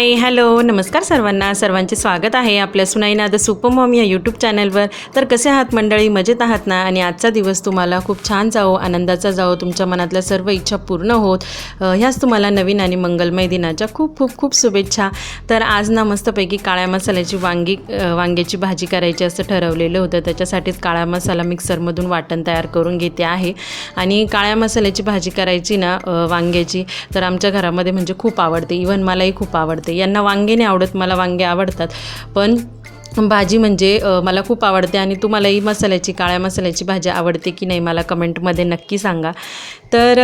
Hi hello नमस्कार सर्वांना. सर्वांचे स्वागत आहे आपल्या सुनाईना द सुपमॉम या यूट्यूब चॅनलवर तर कसे आहात मंडळी? मजेत आहात ना? आणि आजचा दिवस तुम्हाला खूप छान जावो आनंदाचा जावो. तुमच्या मनातल्या सर्व इच्छा पूर्ण होत. ह्याच तुम्हाला नवीन आणि मंगलमय दिनाच्या खूप खूप खूप शुभेच्छा. तर आज ना मस्तपैकी काळ्या मसाल्याची वांगी वांग्याची भाजी करायची असं ठरवलेलं होतं. त्याच्यासाठीच काळा मसाला मिक्सरमधून वाटण तयार करून घेते आहे. आणि काळ्या मसाल्याची भाजी करायची ना वांग्याची तर आमच्या घरामध्ये म्हणजे खूप आवडते. इवन मलाही खूप आवडते. यांना वांगे नाही आवडत मला वांगे आवडतात. पण भाजी म्हणजे मला खूप आवडते आणि तुम्हालाही मसाल्याची काळ्या मसाल्याची भाजी आवडते की नाही मला कमेंटमध्ये नक्की सांगा. तर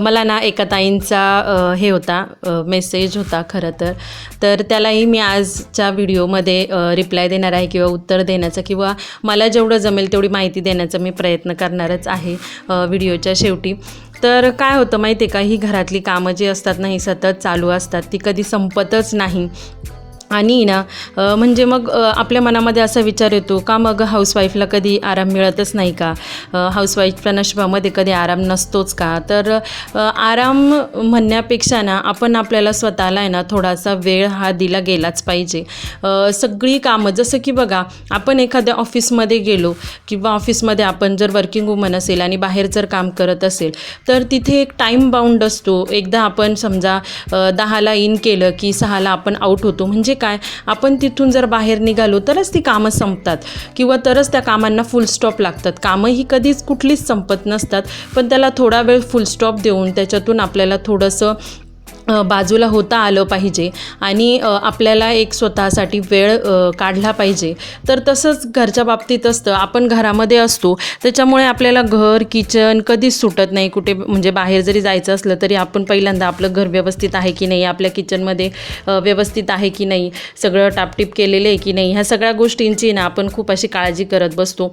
मला ना एका ताईंचा हे होता मेसेज होता खरं तर. तर त्यालाही मी आजच्या व्हिडिओमध्ये रिप्लाय देणार आहे किंवा उत्तर देण्याचा किंवा मला जेवढं जमेल तेवढी माहिती देण्याचा मी प्रयत्न करणारच आहे व्हिडिओच्या शेवटी. तर काय होतं माहिती आहे का? ही घरातली कामं जी असतात ना ही सतत चालू असतात. ती कधी संपतच नाही. आणि ना म्हणजे मग आपल्या मनामध्ये असा विचार येतो का मग हाऊसवाईफला कधी आराम मिळतच नाही का? हाऊसवाईफच्या नशिबामध्ये कधी आराम नसतोच का? तर आराम म्हणण्यापेक्षा ना आपण आपल्याला स्वतःला आहे ना थोडासा वेळ हा दिला गेलाच पाहिजे. सगळी कामं जसं की बघा आपण एखाद्या ऑफिसमध्ये गेलो किंवा ऑफिसमध्ये आपण जर वर्किंग वुमन असेल आणि बाहेर जर काम करत असेल तर तिथे एक टाईम बाउंड असतो. एकदा आपण समजा दहाला इन केलं की सहाला आपण आऊट होतो. म्हणजे म्हणजे काय? आपण तिथून जर बाहेर निघालो तरच ती कामं संपतात. किंवा तरच त्या कामांना फुलस्टॉप लागतात. कामं ही कधीच कुठलीच संपत नसतात. पण त्याला थोडा वेळ फुलस्टॉप देऊन त्याच्यातून आपल्याला थोडंसं बाजूला होता आलं पाहिजे आणि आपल्याला एक स्वतःसाठी वेळ काढला पाहिजे. तर तसंच घरच्या बाबतीत असतं. आपण घरामध्ये असतो. त्याच्यामुळे आपल्याला घर किचन कधीच सुटत नाही. कुठे म्हणजे बाहेर जरी जायचं असलं तरी आपण पहिल्यांदा आपलं घर व्यवस्थित आहे की नाही आपल्या किचनमध्ये व्यवस्थित आहे की नाही सगळं टापटीप केलेलं आहे की नाही ह्या सगळ्या गोष्टींची ना आपण खूप अशी काळजी करत बसतो.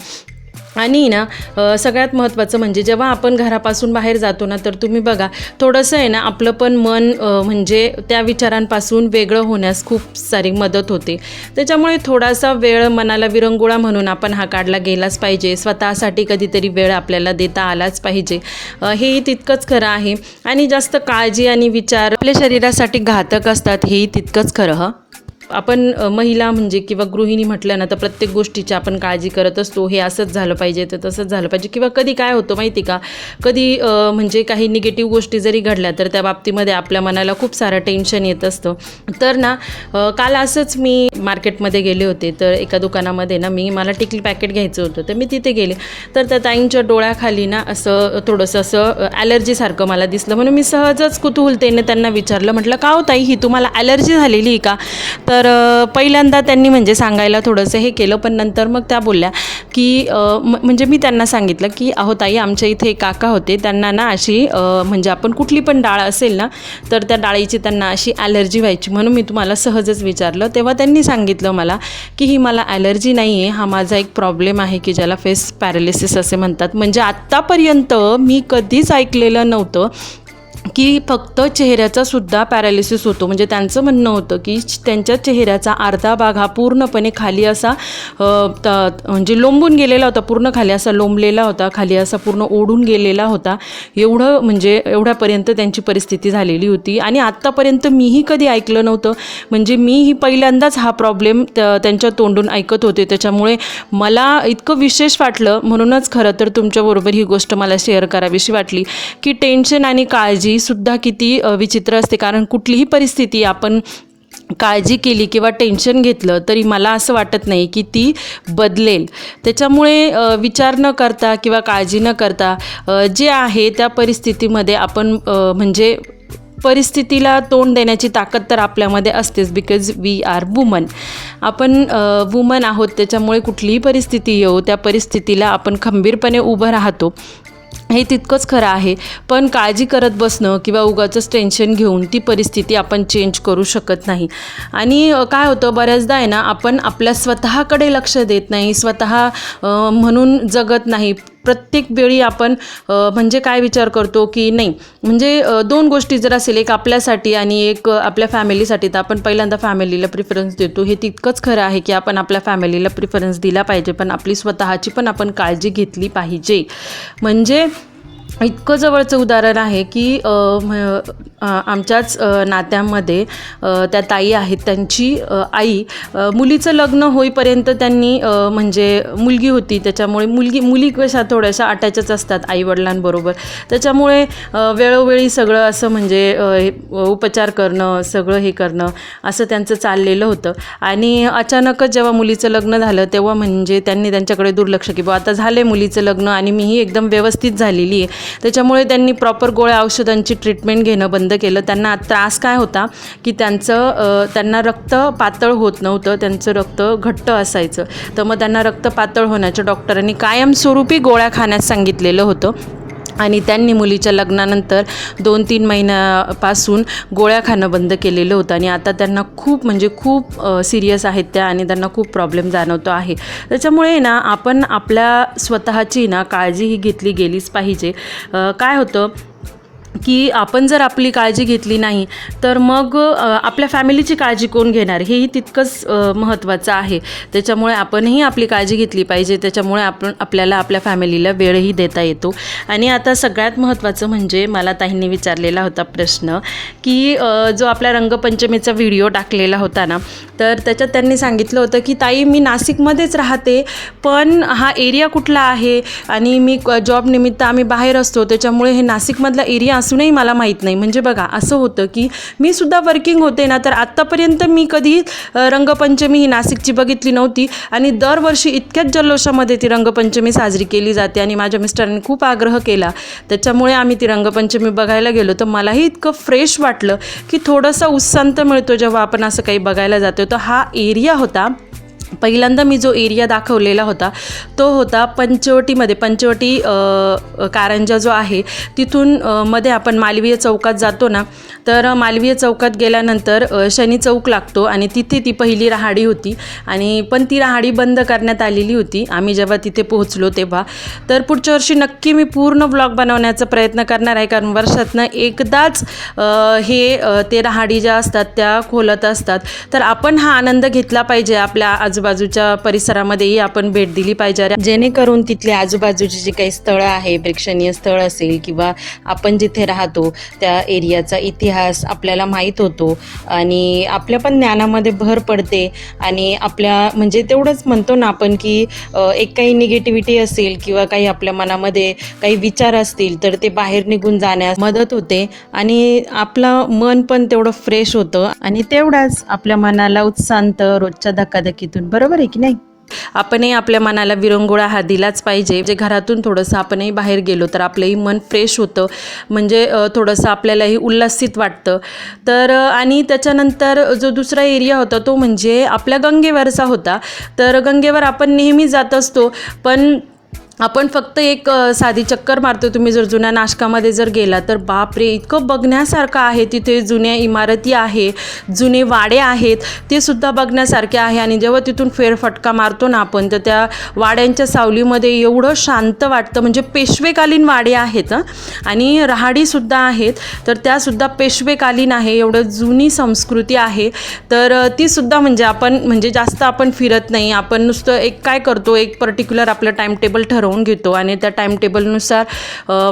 आणि ना सगळ्यात महत्त्वाचं म्हणजे जेव्हा आपण घरापासून बाहेर जातो ना तर तुम्ही बघा थोडंसं आहे ना आपलं पण मन म्हणजे त्या विचारांपासून वेगळं होण्यास खूप सारी मदत होते. त्याच्यामुळे थोडासा वेळ मनाला विरंगुळा म्हणून आपण हा काढला गेलाच पाहिजे. स्वतःसाठी कधीतरी वेळ आपल्याला देता आलाच पाहिजे. हेही तितकंच खरं आहे. आणि जास्त काळजी आणि विचार आपल्या शरीरासाठी घातक असतात हेही तितकंच खरं हं. आपण महिला म्हणजे किंवा गृहिणी म्हटलं ना तर प्रत्येक गोष्टीची आपण काळजी करत असतो. हे असंच झालं पाहिजे तर तसंच झालं पाहिजे. किंवा कधी काय होतं माहिती का कधी म्हणजे काही निगेटिव्ह गोष्टी जरी घडल्या तर त्या बाबतीमध्ये आपल्या मनाला खूप सारं टेन्शन येत असतं. तर ना काल असंच मी मार्केटमध्ये गेले होते. तर एका दुकानामध्ये ना मी मला टिकली पॅकेट घ्यायचं होतं. तर मी तिथे गेले. तर त्या ताईंच्या डोळ्याखाली ना असं थोडंसं असं ॲलर्जीसारखं मला दिसलं. म्हणून मी सहजच कुतूहलतेने त्यांना विचारलं. म्हटलं का हो ताई ही तुम्हाला ॲलर्जी झालेली आहे का? तर तर पहिल्यांदा त्यांनी म्हणजे सांगायला थोडंसं हे केलं पण नंतर मग त्या बोलल्या की म- म्हणजे मी त्यांना सांगितलं की अहो ताई आमच्या इथे एक काका होते त्यांना ना अशी म्हणजे आपण कुठली पण डाळ असेल ना तर त्या डाळीची त्यांना अशी ॲलर्जी व्हायची म्हणून मी तुम्हाला सहजच विचारलं. तेव्हा त्यांनी सांगितलं मला की ही मला ॲलर्जी नाही आहे हा माझा एक प्रॉब्लेम आहे की ज्याला फेस पॅरालिसिस असे म्हणतात. म्हणजे आत्तापर्यंत मी कधीच ऐकलेलं नव्हतं की फक्त चेहऱ्याचा सुद्धा पॅरालिसिस होतो. म्हणजे त्यांचं म्हणणं होतं की त्यांच्या चेहऱ्याचा अर्धा भाग हा पूर्णपणे खाली असा म्हणजे लोंबून गेलेला होता पूर्ण खाली असा लोंबलेला होता खाली असा पूर्ण ओढून गेलेला होता. एवढं म्हणजे एवढ्यापर्यंत त्यांची परिस्थिती झालेली होती. आणि आत्तापर्यंत मीही कधी ऐकलं नव्हतं. म्हणजे मीही पहिल्यांदाच हा प्रॉब्लेम त्यांच्या तोंडून ऐकत होते. त्याच्यामुळे मला इतकं विशेष वाटलं. म्हणूनच खरं तर तुमच्याबरोबर ही गोष्ट मला शेअर करावीशी वाटली. की टेन्शन आणि काळजी सुद्धा किती विचित्र असते. कारण कुठलीही परिस्थिती आपण काळजी केली किंवा टेन्शन घेतलं तरी मला असं वाटत नाही की ती बदलेल. त्याच्यामुळे विचार न करता किंवा काळजी न करता जे आहे त्या परिस्थितीमध्ये आपण म्हणजे परिस्थितीला तोंड देण्याची ताकद तर आपल्यामध्ये असतेच बिकॉज वी आर वुमन आपण वुमन आहोत त्याच्यामुळे कुठलीही परिस्थिती येऊ त्या परिस्थितीला आपण खंबीरपणे उभं राहतो. हे तितकंच खरं आहे. पण काळजी करत बसणं किंवा उगाचंच टेन्शन घेऊन ती परिस्थिती आपण चेंज करू शकत नाही. आणि काय होतं बऱ्याचदा आहे ना आपण आपल्या स्वतःकडे लक्ष देत नाही. स्वतः म्हणून जगत नाही. प्रत्येक वेळी आपण म्हणजे काय विचार करतो की नाही? म्हणजे दोन गोष्टी जर असेल एक आपल्यासाठी आणि एक आपल्या फॅमिलीसाठी तर आपण पहिल्यांदा फॅमिलीला प्रिफरन्स देतो. हे तितकंच खरं आहे की आपण आपल्या फॅमिलीला प्रिफरन्स दिला पाहिजे पण आपली स्वतःची पण आपण काळजी घेतली पाहिजे. म्हणजे इतकं जवळचं उदाहरण आहे की आमच्याच नात्यामध्ये त्या ताई आहेत त्यांची आई मुलीचं लग्न होईपर्यंत त्यांनी म्हणजे मुलगी होती त्याच्यामुळे मुलगी मुली कशा थोड्याशा अटॅचच असतात आईवडिलांबरोबर. त्याच्यामुळे वेळोवेळी सगळं असं म्हणजे हे, उपचार करणं सगळं हे करणं असं त्यांचं चाललेलं होतं. आणि अचानकच जेव्हा मुलीचं लग्न झालं तेव्हा म्हणजे त्यांनी त्यांच्याकडे दुर्लक्ष की बा आता झाले मुलीचं लग्न आणि मीही एकदम व्यवस्थित झालेली आहे त्याच्यामुळे त्यांनी प्रॉपर गोळ्या औषधांची ट्रीटमेंट घेणं बंद केलं. त्यांना त्रास काय होता की त्यांचं त्यांना रक्त पातळ होत नव्हतं. त्यांचं रक्त घट्ट असायचं. तर मग त्यांना रक्त पातळ होण्याच्या डॉक्टरांनी कायमस्वरूपी गोळ्या खाण्यास सांगितलेलं होतं. आणि त्यांनी मुलीच्या लग्नानंतर दोन तीन महिन्यापासून गोळ्या खाणं बंद केलेलं होतं. आणि आता त्यांना खूप म्हणजे खूप सिरियस आहेत त्या आणि त्यांना खूप प्रॉब्लेम जाणवतो आहे. त्याच्यामुळे ना आपण आपल्या स्वतःची ना काळजी ही घेतली गेलीच पाहिजे. काय होतं की आपण जर आपली काळजी घेतली नाही तर मग आपल्या फॅमिलीची काळजी कोण घेणार? हेही तितकंच महत्त्वाचं आहे. त्याच्यामुळे आपणही आपली काळजी घेतली पाहिजे. त्याच्यामुळे आपण आपल्याला आपल्या फॅमिलीला वेळही देता येतो. आणि आता सगळ्यात महत्त्वाचं म्हणजे मला ताईंनी विचारलेला होता प्रश्न की जो आपल्या रंगपंचमीचा व्हिडिओ टाकलेला होता ना तर त्याच्यात त्यांनी सांगितलं होतं की ताई मी नाशिकमध्येच राहते पण हा एरिया कुठला आहे? आणि मी जॉब निमित्त आम्ही बाहेर असतो त्याच्यामुळे हे नाशिकमधला एरिया असूनही मला माहीत नाही. म्हणजे बघा असं होतं की मी सुद्धा वर्किंग होते ना तर आत्तापर्यंत मी कधी रंगपंचमी ही नाशिकची बघितली नव्हती. आणि दरवर्षी इतक्याच जल्लोषामध्ये ती रंगपंचमी साजरी केली जाते आणि माझ्या मिस्टरांनी खूप आग्रह केला. त्याच्यामुळे आम्ही ती रंगपंचमी बघायला गेलो. तर मलाही इतकं फ्रेश वाटलं की थोडासा उत्सांत मिळतो जेव्हा आपण असं काही बघायला जातो. तर हा एरिया होता. पहिल्यांदा मी जो एरिया दाखवलेला होता तो होता पंचवटीमध्ये. पंचवटी कारंजा जो आहे तिथून मध्ये आपण मालवीय चौकात जातो ना तर मालवीय चौकात गेल्यानंतर शनी चौक लागतो आणि तिथे ती पहिली रहाडी होती. आणि पण ती रहाडी बंद करण्यात आलेली होती. आम्ही जेव्हा तिथे पोहोचलो तेव्हा. तर पुढच्या वर्षी नक्की मी पूर्ण ब्लॉग बनवण्याचा प्रयत्न करणार आहे. कारण वर्षातनं एकदाच हे ते रहाडी ज्या असतात त्या खोलत असतात. तर आपण हा आनंद घेतला पाहिजे आपल्या आजूबाजूच्या परिसरामध्येही आपण भेट दिली पाहिजे. जेणेकरून तिथले आजूबाजूची जी काही स्थळं आहे प्रेक्षणीय स्थळ असेल किंवा आपण जिथे राहतो त्या एरियाचा इतिहास आपल्याला माहीत होतो आणि आपल्या पण ज्ञानामध्ये भर पडते आणि आपल्या म्हणजे तेवढंच म्हणतो ना आपण की एक काही निगेटिव्हिटी असेल किंवा काही आपल्या मनामध्ये काही विचार असतील तर ते बाहेर निघून जाण्यास मदत होते आणि आपलं मन पण तेवढं फ्रेश होतं आणि तेवढाच आपल्या मनाला उत्सांत रोजच्या धकाधकीतून बरोबर आहे की नाही? आपणही आपल्या मनाला विरंगुळा हा दिलाच पाहिजे. जे घरातून थोडंसं आपणही बाहेर गेलो तर आपलंही मन फ्रेश होतं. म्हणजे थोडंसं आपल्यालाही उल्हासित वाटतं. तर आणि त्याच्यानंतर जो दुसरा एरिया होता तो म्हणजे आपल्या गंगेवरचा होता. तर गंगेवर आपण नेहमी जात असतो. पण आपण फक्त एक साधी चक्कर मारतो तुम्ही जर जुन्या नाशकामध्ये जर गेला तर बापरे इतकं बघण्यासारखं आहे तिथे जुन्या इमारती आहे जुने वाडे आहेत ते सुद्धा बघण्यासारखे आहे. आणि जेव्हा तिथून फेरफटका मारतो ना आपण तर त्या वाड्यांच्या सावलीमध्ये एवढं शांत वाटतं. म्हणजे पेशवेकालीन वाडे आहेत आणि रहाडीसुद्धा आहेत तर त्यासुद्धा पेशवेकालीन आहे. एवढं जुनी संस्कृती आहे. तर ती तीसुद्धा म्हणजे आपण म्हणजे जास्त आपण फिरत नाही. आपण नुसतं एक काय करतो एक पर्टिक्युलर आपलं टाईमटेबल टेबल ठरवून घेतो आणि त्या टाईम टेबलनुसार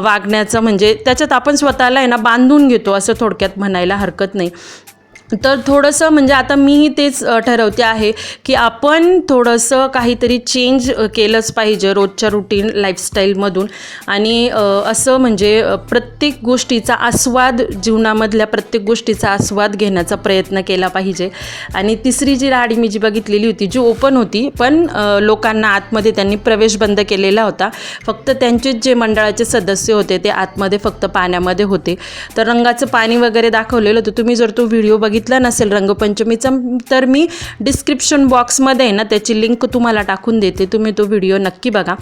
वागण्याचं म्हणजे त्याच्यात आपण स्वतःला आहे ना बांधून घेतो असं थोडक्यात म्हणायला हरकत नाही. तर थोडंसं म्हणजे आता मीही तेच ठरवते आहे की आपण थोडंसं काहीतरी चेंज केलंच पाहिजे रोजच्या रुटीन लाईफस्टाईलमधून आणि असं म्हणजे प्रत्येक गोष्टीचा आस्वाद जीवनामधल्या प्रत्येक गोष्टीचा आस्वाद घेण्याचा प्रयत्न केला पाहिजे. आणि तिसरी जी राहाडी मी जी बघितलेली होती जी ओपन होती पण लोकांना आतमध्ये त्यांनी प्रवेश बंद केलेला होता. फक्त त्यांचेच जे मंडळाचे सदस्य होते ते आतमध्ये फक्त पाण्यामध्ये होते. तर रंगाचं पाणी वगैरे दाखवलेलं होतं. तुम्ही जर तो व्हिडिओ बघितला नसेल रंगपंचमीचा तर मी डिस्क्रिप्शन बॉक्समध्ये आहे ना त्याची लिंक तुम्हाला टाकून देते. तुम्ही तो व्हिडिओ नक्की बघा.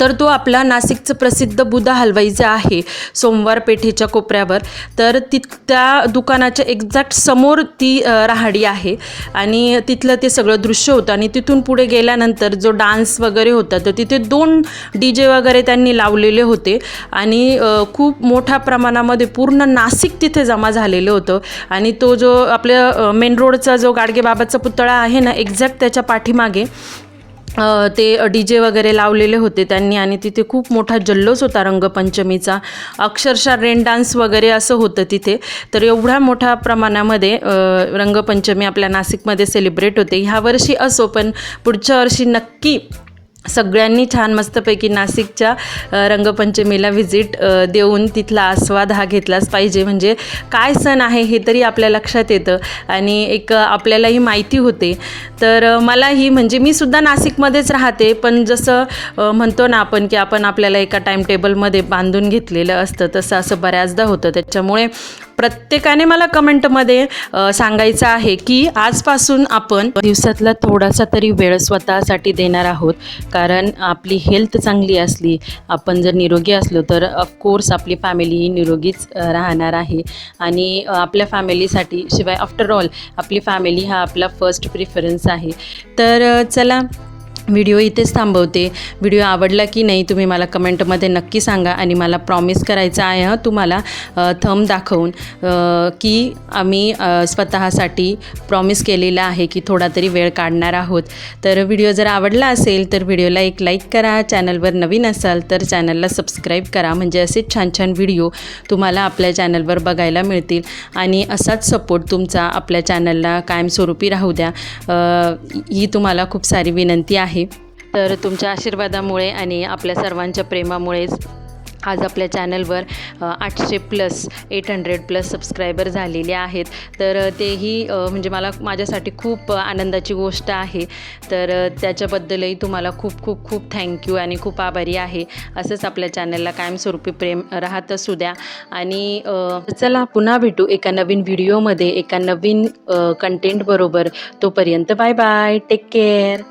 तर तो आपला नाशिकचं प्रसिद्ध बुधा हलवाई जे आहे सोमवार पेठेच्या कोपऱ्यावर तर ति त्या दुकानाच्या एक्झॅक्ट समोर ती राहाडी आहे. आणि तिथलं ते सगळं दृश्य होतं आणि तिथून पुढे गेल्यानंतर जो डान्स वगैरे होता तर तिथे दोन डी जे वगैरे त्यांनी लावलेले होते. आणि खूप मोठ्या प्रमाणामध्ये पूर्ण नाशिक तिथे जमा झालेलं होतं. आणि तो जो आपल्या मेन रोडचा जो गाडगेबाबाचा पुतळा आहे ना एक्झॅक्ट त्याच्या पाठीमागे ते डी जे वगैरे लावलेले होते त्यांनी आणि तिथे खूप मोठा जल्लोष होता रंगपंचमीचा. अक्षरशः रेन डान्स वगैरे असं होतं तिथे. तर एवढ्या मोठ्या प्रमाणामध्ये रंगपंचमी आपल्या नाशिकमध्ये सेलिब्रेट होते. ह्या वर्षी असो पण पुढच्या वर्षी नक्की सगळ्यांनी छान मस्तपैकी नाशिकच्या रंगपंचमीला व्हिजिट देऊन तिथला आस्वाद हा घेतलाच पाहिजे. म्हणजे काय सण आहे हे तरी आपल्या लक्षात येतं आणि एक आपल्यालाही माहिती होते. तर मलाही म्हणजे मी सुद्धा नाशिकमध्येच राहते पण जसं म्हणतो ना आपण की आपण आपल्याला एका टाईम टेबलमध्ये बांधून घेतलेलं असतं तसं असं बऱ्याचदा होतं. त्याच्यामुळे प्रत्येकाने मला कमेंटमध्ये सांगायचं आहे की आजपासून आपण दिवसातला थोडासा तरी वेळ स्वतःसाठी देणार आहोत. कारण आपली हेल्थ चांगली असली आपण जर निरोगी असलो तर ऑफकोर्स आपली फॅमिली ही निरोगीच राहणार आहे. आणि आपल्या फॅमिलीसाठी शिवाय आफ्टर ऑल आपली फॅमिली हा आपला फर्स्ट प्रिफरन्स आहे. तर चला व्हिडिओ इथेच थांबवते. व्हिडिओ आवडला की नाही तुम्ही मला कमेंटमध्ये नक्की सांगा आणि मला प्रॉमिस करायचं आहे हं तुम्हाला थम दाखवून की आम्ही स्वतःसाठी प्रॉमिस केलेला आहे की थोडा तरी वेळ काढणार आहोत. तर व्हिडिओ जर आवडला असेल तर व्हिडिओला एक लाईक करा. चॅनलवर नवीन असाल तर चॅनलला सबस्क्राईब करा. म्हणजे असेच छान छान व्हिडिओ तुम्हाला आपल्या चॅनलवर बघायला मिळतील. आणि असाच सपोर्ट तुमचा आपल्या चॅनलला कायमस्वरूपी राहू द्या. ही तुम्हाला खूप सारी विनंती आहे. तर तुमच्या आशीर्वादामुळे आणि आपल्या सर्वांच्या प्रेमामुळेच आज आपल्या चॅनलवर आठशे plus eight hundred plus subscriber झालेले आहेत. तर तेही म्हणजे मला माझ्यासाठी खूप आनंदाची गोष्ट आहे. तर त्याच्याबद्दलही तुम्हाला खूप खूप खूप थँक्यू आणि खूप आभारी आहे. असंच आपल्या चॅनलला कायमस्वरूपी प्रेम राहत असू द्या. आणि चला पुन्हा भेटू एका नवीन व्हिडिओमध्ये एका नवीन कंटेंटबरोबर तोपर्यंत बाय बाय. Take care